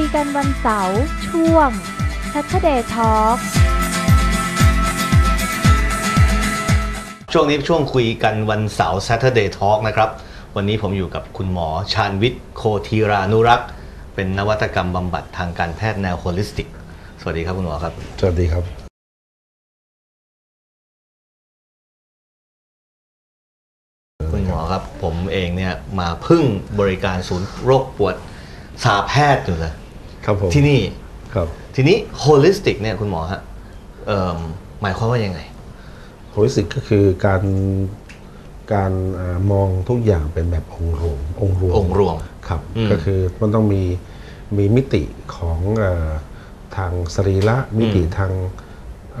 คุยกันวันเสาร์ช่วง Saturday Talk ช่วงนี้ช่วงคุยกันวันเสาร์ Saturday Talk นะครับ วันนี้ผมอยู่กับคุณหมอชาญวิทย์โคธีรานุรักษ์ เป็นนวัตกรรมบำบัดทางการแพทย์แนวโฮลิสติก สวัสดีครับคุณหมอครับ สวัสดีครับ คุณหมอครับ ผมเองเนี่ยมาพึ่งบริการศูนย์โรคปวดสาแพทย์อยู่เลย ครับผมที่นี่ครับทีนี้โฮลิสติกเนี่ยคุณหมอฮะเอิ่มหมายความว่ายังไงโฮลิสติกก็คือการการเอ่อมองทุกอย่างเป็นแบบองค์รวมองค์รวมองค์รวมครับอืมก็คือมันต้องมีมีมิติของเออทางสรีระมิติทาง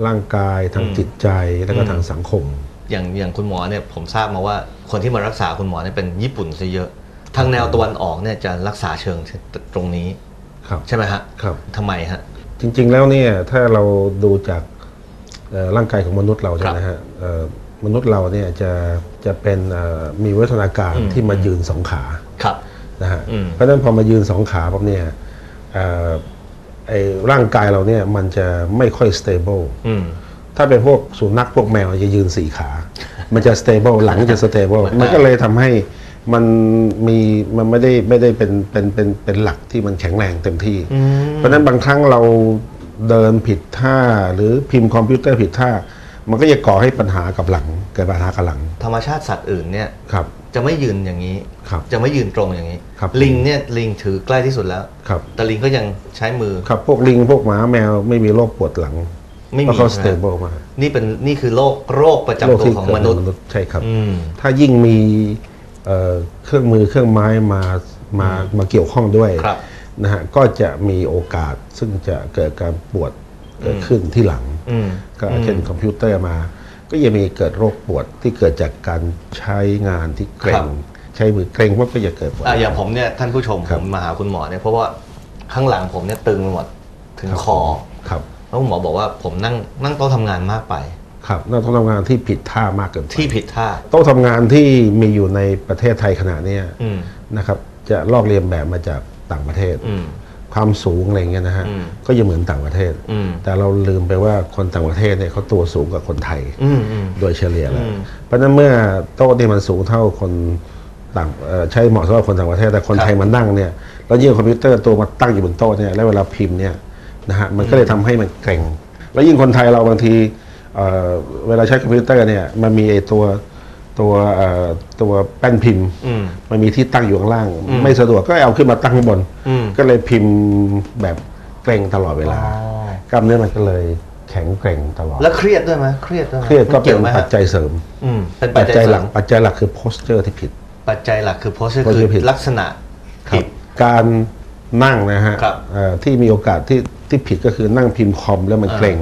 ร่างกายทางจิตใจแล้วก็ทางสังคม อย่างอย่างคุณหมอเนี่ยผมทราบมาว่าคนที่มารักษาคุณหมอเนี่ยเป็นญี่ปุ่นซะเยอะทางแนวตะวันออกเนี่ยจะรักษาเชิงตรงนี้ครับ ใช่ไหมฮะครับทำไมฮะ จริง ๆ แล้วเนี่ยถ้าเราดูจากเอ่อร่างกายของมนุษย์เราครับใช่ไหมฮะเอ่อมนุษย์เราเนี่ยจะจะเป็นเอ่อมีวัฒนาการอืมที่มายืนสองขาครับนะฮะอืมเพราะฉะนั้นพอมายืนสองขาปั๊บเนี่ยเอ่อไอ้ร่างกายเราเนี่ยมันจะไม่ค่อย stable อืมถ้าเป็นพวกสุนัขพวกแมวจะยืนสี่ขา มันจะ stable หลังจะ stable มันก็เลยทำให้ มันมีมันไม่ได้ไม่ได้เป็นเป็นเป็นเป็นหลักที่มันแข็งแรงเต็มที่อืมเพราะฉะนั้นบางครั้งเราเดินผิดท่าหรือพิมพ์คอมพิวเตอร์ผิดท่า มันก็จะก่อให้ปัญหากับหลังเกิดปัญหากับหลัง ธรรมชาติสัตว์อื่นเนี่ยครับจะไม่ยืนอย่างนี้ครับจะไม่ยืนตรงอย่างนี้ครับลิงเนี่ยลิงถือใกล้ที่สุดแล้วครับแต่ลิงก็ยังใช้มือ ครับ พวกลิงพวกหมาแมวไม่มีโรคปวดหลัง ไม่เพมีราะเขาใช่ไหม stable มากนี่เป็นนี่คือโรคโรคประจำโรคตัวที่ของเกิดมในนุษย์มนุษย์ ใช่ครับอืมถ้ายิ่งมี เอ่อเครื่องมือเครื่องไม้มามามาเกี่ยวข้องด้วยครับนะฮะก็จะมีโอกาสซึ่งจะเกิดการปวดเกิดขึ้นที่หลังอืมก็เช่นคอมพิวเตอร์มา ก็ยังมีเกิดโรคปวดที่เกิดจากการใช้งานที่เกร็ครังบใช้มือเกร็งว่าก็จะเกิดปวดอะอย่างผมเนี่ยท่านผู้ชมครัผบมมาหาคุณหมอเนี่ยเพราะว่าข้างหลังผมเนี่ยตึงไปหมดถึงรับคอครับแล้วคุณหมอบอกว่าผมนั่งนั่งโต๊ะทำงานมากไป ครับเราต้องทำงานที่ผิดท่ามากเกินไปที่ผิดท่าโต๊ะทำงานที่มีอยู่ในประเทศไทยขณะเนี้ยอืม นะครับ จะลอกเลียนแบบมาจากต่างประเทศ อืม ความสูงอะไรเงี้ยนะฮะ อืม ก็จะเหมือนต่างประเทศ อืม แต่เราลืมไปว่าคนต่างประเทศเนี่ยเขาตัวสูงกว่าคนไทย อืมอืม โดยเฉลี่ยแล้ว อืมเพราะฉะนั้นเมื่อโต๊ะที่มันสูงเท่าคนต่างเอ่อใช้เหมาะสำหรับคนต่างประเทศแต่คนไทยมันนั่งเนี่ยแล้วยิ่งคอมพิวเตอร์ตัวมาตั้งอยู่บนโต๊ะเนี่ยแล้วเวลาพิมพ์เนี่ยนะฮะมันก็เลยทำให้มันเกร็ง แล้วยิ่งคนไทยเราบางที เอ่อเวลาใช้คอมพิวเตอร์เนี่ยมันมีไอ้ตัวตัวเอ่อตัวแป้นพิมพ์อืมมันมีที่ตั้งอยู่ข้างล่าง ไม่สะดวกก็เอาขึ้นมาตั้งข้างบนอืมก็เลยพิมพ์แบบเกร็งตลอดเวลาอ๋อกล้ามเนื้อมันก็เลยแข็งเกร็งตลอด แล้วเครียดด้วยไหมเครียดด้วยไหมเครียดก็มัเป็นไหมปัฮะจจัยเสริมอืมเป็นปัปัจจจัจัยยหหลัลักกปัจจัยหลักคือ posture ที่ผิด ปัจจัยหลักคือ posture คือ posture ผิดลักษณะครัผิบดการ นั่งนะฮะครับเอ่อที่มีโอกาสที่ที่ผิดก็คือนั่งพิมพ์คอมแล้วมันอ่าเกร็ง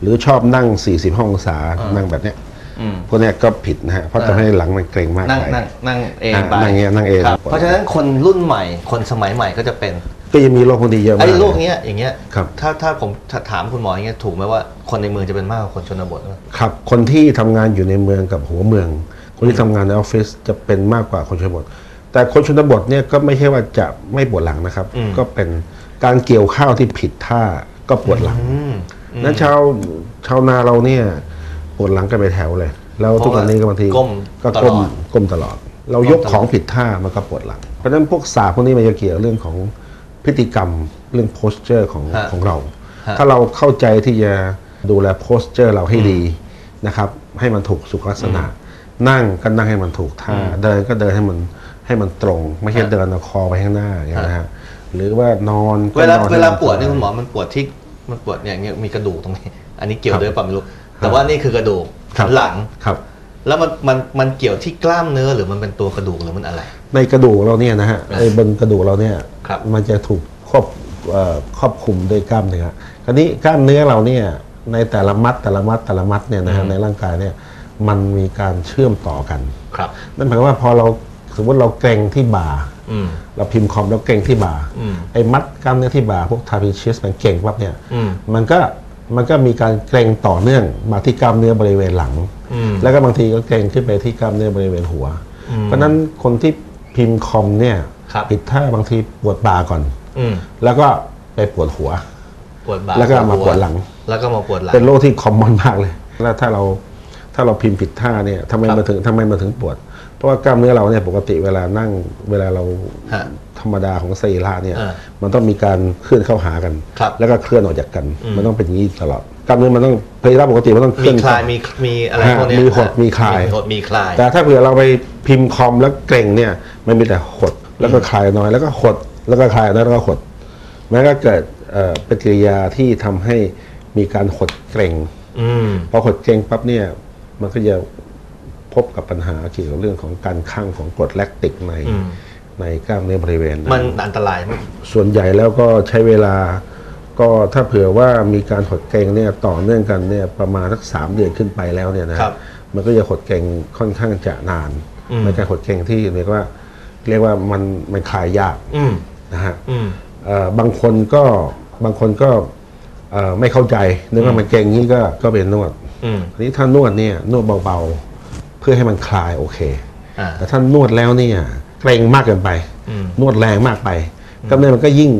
หรือชอบนั่ง 40องศานั่งแบบเนี้ยอืมพวกเนี้ยก็ผิดนะฮะเพราะอ่าทำให้หลังมันเกร็งมากนั่งไปนั่งนั่งเองอ่าไปนั่งเงี้ยนั่งเองครับเพราะฉะนั้นคนรุ่นใหม่คนสมัยใหม่ก็จะเป็น ก็ยังมีโรคพวกนี้เยอะมากไอ้โรคเนี้ยอย่างเงี้ยครับถ้าถ้าผมถามคุณหมออย่างเงี้ยถูกไหมว่าคนในเมืองจะเป็นมากกว่าคนชนบทไหมครับ คนที่ทำงานอยู่ในเมืองกับหัวเมือง คนที่ทำงานในออฟฟิศจะเป็นมากกว่าคนชนบท แต่คนชนบทเนี่ยก็ไม่ใช่ว่าจะไม่ปวดหลังนะครับ ก็เป็นการเกี่ยวข้าวที่ผิดท่าก็ปวดหลังอืมนั้นชาวชาวนาเราเนี่ยปวดหลังกันไปแถวเลยแล้วทุกวันนี้ก็บางทีก้มก็ตก้ลมอดก้มตลอด เรายกของผิดท่ามันก็ปวดหลัง เพราะฉะนั้นพวกศาสตร์พวกนี้มันจะเกี่ยวเรื่องของพฤติกรรมเรื่อง posture ของฮะของเราฮะถ้าเราเข้าใจที่จะดูแล posture เราให้ดีนะครับ ให้มันถูกสุขลักษณะ นั่งก็นั่งให้มันถูกท่า เดินก็เดินให้มัน ให้มันตรง ไม่ใช่ฮะเดินเอาคอไปข้างหน้าอย่างเงี้ยนะฮะหรือว่านอนก็เวลานอนเวลาให้มัปวดนี่สบยคุณหมอมันปวดที่มันปวดเนี่ยอย่างเงี้ยมีกระดูกตรงนี้ อันนี้เกี่ยวครับด้วยเปล่าไม่รู้แต่ว่านี่คือกระดูกครับหลังครับแล้วมันมันมันเกี่ยวที่กล้ามเนื้อหรือมันเป็นตัวกระดูกหรือมันอะไร ในกระดูกเราเนี่ยนะฮะครับไอ้บนกระดูกเราเนี่ยครับมันจะถูกครอบเอ่อครอบคลุมด้วยกล้ามเนื้อคราวนี้กล้ามเนื้อเราเนี่ยในแต่ละมัดแต่ละมัดแต่ละมัดเนี่ยนะฮะในร่างกายเนี่ยมันมีการเชื่อมต่อกันครับนั่นหมายความว่าพอเรา สมมติเราเกรงที่บ่าอืมเราพิมพ์คอมแล้วเกรงที่บ่าอืมไอ้มัดกล้ามเนื้อที่บ่าพวกทาพิชิสมันเก่งปั๊บเนี่ยอืมมันก็มันก็มีการเกรงต่อเนื่องมาที่กล้ามเนื้อบริเวณหลังอืมแล้วก็บางทีก็เกรงขึ้นไปที่กล้ามเนื้อบริเวณหัวอืมเพราะฉะนั้นคนที่พิมพ์คอมเนี่ยครับผิดท่าบางทีปวดบ่าก่อนอืมแล้วก็ไปปวดหัวปวดบ่าแล้วก็มาปวดหลัง แล้วก็มาปวดหลังเป็นโรคที่คอมมอนมากเลย แล้วถ้าเราถ้าเราพิมพ์ผิดท่าเนี่ยทำไมครับมาถึงทำไมมาถึงปวด เพราะว่ากล้ามเนื้อเราเนี่ยปกติเวลานั่งเวลาเราฮะ ธรรมดาของสรีระเนี่ย อ่ามันต้องมีการเคลื่อนเข้าหากัน ครับแล้วก็เคลื่อนออกจากกัน อืม มันต้องเป็นอย่างนี้ตลอดกล้ามเนื้อมันต้องสรีระปกติมันต้องเคมีลื่อน คลายมีมีอะไรฮะพวกเนี้ยมีหดมีคลาย มีหดมีคลาย แต่ถ้าเผื่อเราไปพิมพ์คอมแล้วเกร็งเนี่ยมันมีแต่หดแล้วก็คลายน้อยแล้วก็หดแล้วก็คลายน้อยแล้วก็หดมันก็เกิดเอ่อปฏิกิริยาที่ทำให้มีการหดเกร็ง อืม พอหดเกร็งปั๊บเนี่ย มันก็จะ พบกับปัญหาเกี่ยวกับเรื่องของการข้างของกรดแลคติกในอืมในกล้ามเนื้อบริเวณนั้นมันอันตรายไหมส่วนใหญ่แล้วก็ใช้เวลาก็ถ้าเผื่อว่ามีการหดเกร็งเนี่ยต่อเนื่องกันเนี่ยประมาณสักสามเดือนขึ้นไปแล้วเนี่ยนะครับมันก็จะหดเกร็งค่อนข้างจะนานอืมเป็นการหดเกร็งที่เรียกว่า เรียกว่ามันมันคลายยากอืมนะฮะอืมเอ่อบางคนก็บางคนก็เอ่อไม่เข้าใจนึกว่ามันเกร็งนี้ก็ก็เป็นนวดอืมอันนี้ถ้านวดเนี่ยนวดเบาๆ เพื่อให้มันคลายโอเคอ่าแต่ถ้านวดแล้วเนี่ยเกรงมากเกินไปอืมนวดแรงมากไปกล้ามเนื้อมันก็ยิ่ง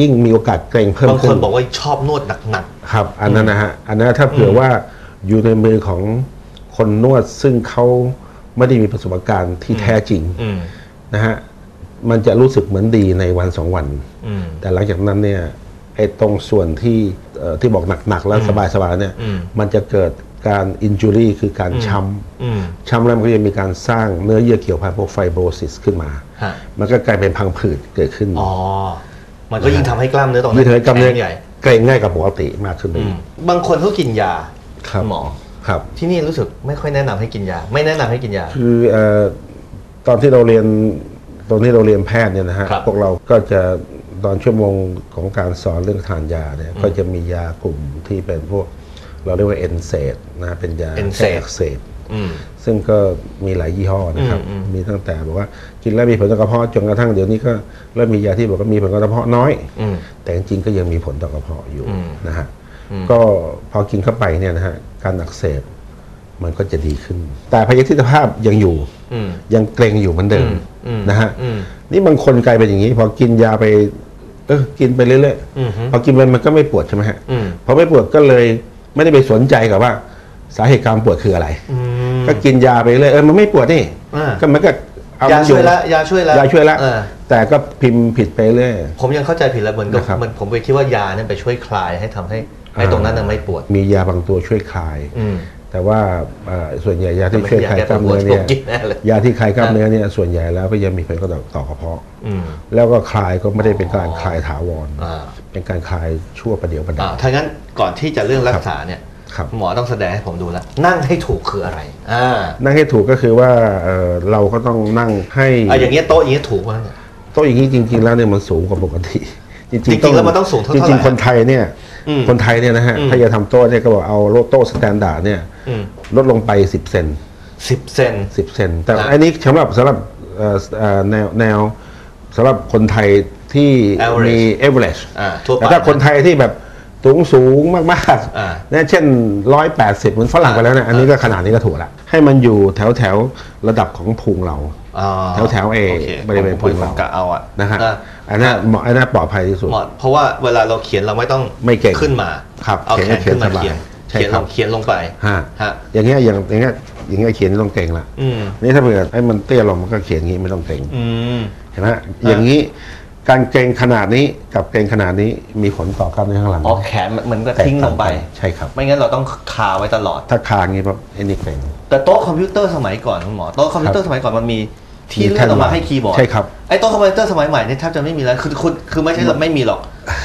ยิ่งมีโอกาสเกรงเพิ่มบางคขึ้นนบอกว่าชอบนวดหนักครับ อันนั้นนะฮะอันนั้นถ้าเผื่อว่าอยู่ในมือของคนนวดซึ่งเขาไม่ได้มีประสบการณ์ที่แท้จริงๆอืมนะฮะมันจะรู้สึกเหมือนดีในวันสองวันอืมแต่หลังจากนั้นเนี่ยไอ้ตรงส่วนที่เอ่อที่บอกหนักๆแล้วสบายๆเนี่ยอืมมันจะเกิด การอินจูรี่คือการช้อืมำช้ำแล้วมันก็จะมีการสร้างเนื้อเยื่อเกี่ยวพันพวกไฟโบรซิสขึ้นมาฮะมันก็กลายเป็นพังผืดเกิดขึ้นอ๋อมันก็ยิ่งทำให้กล้ามเนื้อตรงนั้นี่นเธอกล้ามเนื้อแข็งใหญ่เกรงง่ายกว่าปกติมากขึ้นไปอือีมกบางคนเขากินยาครับหมอครับ ที่นี่รู้สึกไม่ค่อยแนะนำให้กินยา ไม่แนะนำให้กินยา คือเอ่อตอนที่เราเรียนตอนที่เราเรียนแพทย์เนี่ยนะฮะครับพวกเราก็จะตอนชั่วโมงของการสอนเรื่องทานยาเนี่ยก็จะมียากลุ่มที่เป็นพวก เราเรียกว่าเอนเซดนะฮะเป็นยา NSAID แก้อักเสบอืมซึ่งก็มีหลายยี่ห้อนะครับอืมอืมมีตั้งแต่บอกว่ากินแล้วมีผลต่อกระเพาะจนกระทั่งเดี๋ยวนี้ก็เริ่มมียาที่บอกว่ามีผลต่อกระเพาะน้อยอืมแต่จริงๆก็ยังมีผลต่อกระเพาะอยู่อืมนะฮะอืมก็พอกินเข้าไปเนี่ยนะฮะการอักเสบมันก็จะดีขึ้น แต่พยาธิภาพยังอยู่อืมยังเกรงอยู่เหมือนเดิมอืมอืมนะฮะอืมนี่บางคนกลายเป็นอย่างนี้ พอกินยาไปเออกินไปเรื่อยอืมฮึๆพอกินไปมันก็ไม่ปวดใช่ไหมฮะอืมพอไม่ปวดก็เลย ไม่ได้ไปสนใจกับว่าสาเหตุการปวดคืออะไร อืม ก็กินยาไปเรื่อยเออมันไม่ปวดนี่อ่า ก็มันก็เอายามันอช่วยละยาช่วยละยาช่วยละเออแต่ก็พิมพ์ผิดไปเรื่อย ผมยังเข้าใจผิดแล้วเหมือนกับนะครับเหมันผมไปคิดว่ายาเนี่ยไปช่วยคลายให้ทำให้ไอ้ตรงนั้นน่ะไม่ปวด มียาบางตัวช่วยคลาย อืม แต่ว่าเอ่อส่วนใหญ่ยาที่แต่ไม่ช่วยคลายกล้ามเนื้อเนี่ยผมกินแน่เลยยาที่คลายกล้ามเนื้อเนี่ยส่วนใหญ่แล้วก็ยังมีผลกระทบต่อกระเพาะอืมแล้วก็คลายก็ไม่ได้เป็นการคลายถาวรอ่าเป็นการคลายชั่วประเดี๋ยวประดาอ่าวถ้างั้นก่อนที่จะเรื่องรักษาเนี่ยครับหมอต้องแสดงให้ผมดูแล้ว นั่งให้ถูกคืออะไรอ่านั่งให้ถูกก็คือว่าเอ่อเราก็ต้องนั่งให้อะอย่างเงี้ยโต๊ะอย่างเงี้ยถูกมั้ยเนี่ยโต๊ะอย่างนี้จริง ๆ แล้วเนี่ยมันสูงกว่าปกติ จริงจริงๆแล้วมันต้องสูงเท่าจเท่าริงไหร่ๆคนไทยเนี่ยอืม คนไทยเนี่ยนะฮะอืมถ้าจะทำโต๊ะเนี่ยก็บอกเอาโต๊ะสแตนดาร์ดเนี่ยอืมลดลงไป 10 เซนสิบเซน10เซนแต่นะอันนี้สำหรับสำหรับเอ่อเอ่อแนวแนวสำหรับคนไทยที่ Average มี average อ่าทั่วไปแต่ถ้าคนไทยที่แบบ สูงสูงมากอ่าๆเนี่ยเช่น 180เหมือนฝรั่งไปแล้วเนี่ยอันนี้ก็ขนาดนี้ก็ถูกละให้มันอยู่แถวแถวๆระดับของพุงเราอ่าแถวแถวๆเอโคบริเวณผมพุงผมเรากะเอาอะนะฮะอ่อันนั้นเหมาะอันนั้นปลอดภัยที่สุดหมอเพราะว่าเวลาเราเขียนเราไม่ต้องไม่เก่งขึ้นมาครับเอาแขนเขียนขึ้นมาสบายเขียนใช่เขียนคลรับงเขียนลงไปฮะฮะอย่างเงี้ยอย่างอย่างเงี้ยอย่างเงี้ยเขียนนี่ต้องเก่งละอืมนี่ถ้าเผื่อไอ้มันเตี้ยลงมันก็เขียนอย่างงี้ไม่ต้องเก่งอืมเห็นไหมอย่างนี้ การเกรงขนาดนี้กับเกรงขนาดนี้มีผลต่อกล้ามเนื้อข้างหลังอ๋อแขนมันเหมือนกับแตกทิ้งลงไปต่ากันใช่ครับ ไม่งั้นเราต้องคาไว้ตลอด ถ้าคางงี้ปั๊บไอ้นี่เกรงแต่โต๊ะคอมพิวเตอร์สมัยก่อนคุณหมอโต๊ะคอมพิวเตอร์สมัยก่อนมันมีที่มีเลื่แท่อนนออกมาวางให้คีย์บอร์ดใช่ครับไอ้โต๊ะคอมพิวเตอร์สมัยใหม่เนี่ยแทบจะไม่มีแล้วคือคุณคือไม่ใช่เราไม่มีหรอก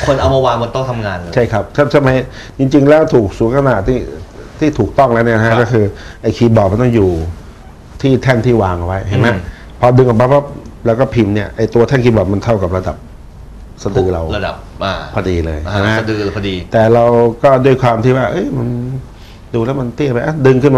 คนเอามาวางบนโต๊ะทำงานเลยใช่ครับถ้าสมัยจริง ๆ แล้วถูกสูงขนาดที่ที่ถูกต้องแล้วเนี่ยนะครัฮะบก็คือไอ้คีย์บอร์ดมันต้องอยู่ที่แท่นที่วางเอาไว้เห็นไหมอืมพอดึงออกมาปั๊บ แล้วก็พิมพ์เนี่ยไอ้ตัวแท่นคีย์บอร์ดมันเท่ากับระดับสะดือเราระดับอ่าพอดีเลยอ่าใช่ไหมสะดือพอดี แต่เราก็ด้วยความที่ว่า เอ้ยมันดูแล้วมันเตี้ยไปอะดึงขึ้นมา